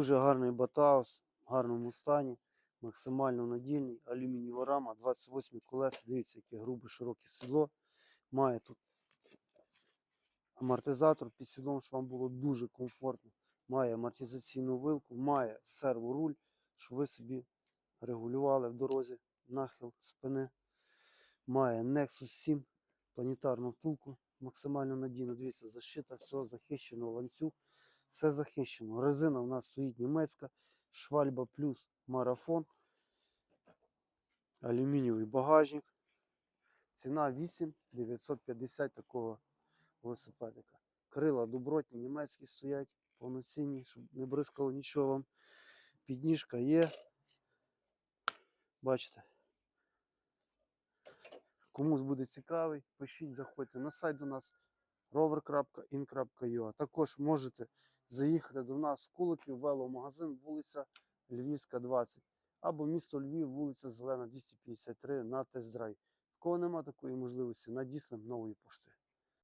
Дуже гарний Батаус, в гарному стані, максимально надійний, алюмінієва рама, 28 колеса. Дивіться, яке грубе, широке сідло. Має тут амортизатор під сідлом, щоб вам було дуже комфортно. Має амортизаційну вилку, має серворуль, щоб ви собі регулювали в дорозі нахил спини. Має Nexus 7, планетарну втулку, максимально надійно. Дивіться, защита, все захищено, ланцюг, все захищено. Резина у нас стоїть німецька, швальба плюс марафон, алюмінієвий багажник. Ціна 8 950 такого велосипедика. Крила добротні, німецькі стоять, повноцінні, щоб не бризкало нічого вам. Підніжка є. Бачите. Комусь буде цікавий, пишіть, заходьте на сайт до нас rover.in.ua. Також можете заїхати до нас в Куликів, веломагазин, вулиця Львівська, 20. Або місто Львів, вулиця Зелена, 253 на тест-драйв. В кого нема такої можливості, надіслемо нової пошти.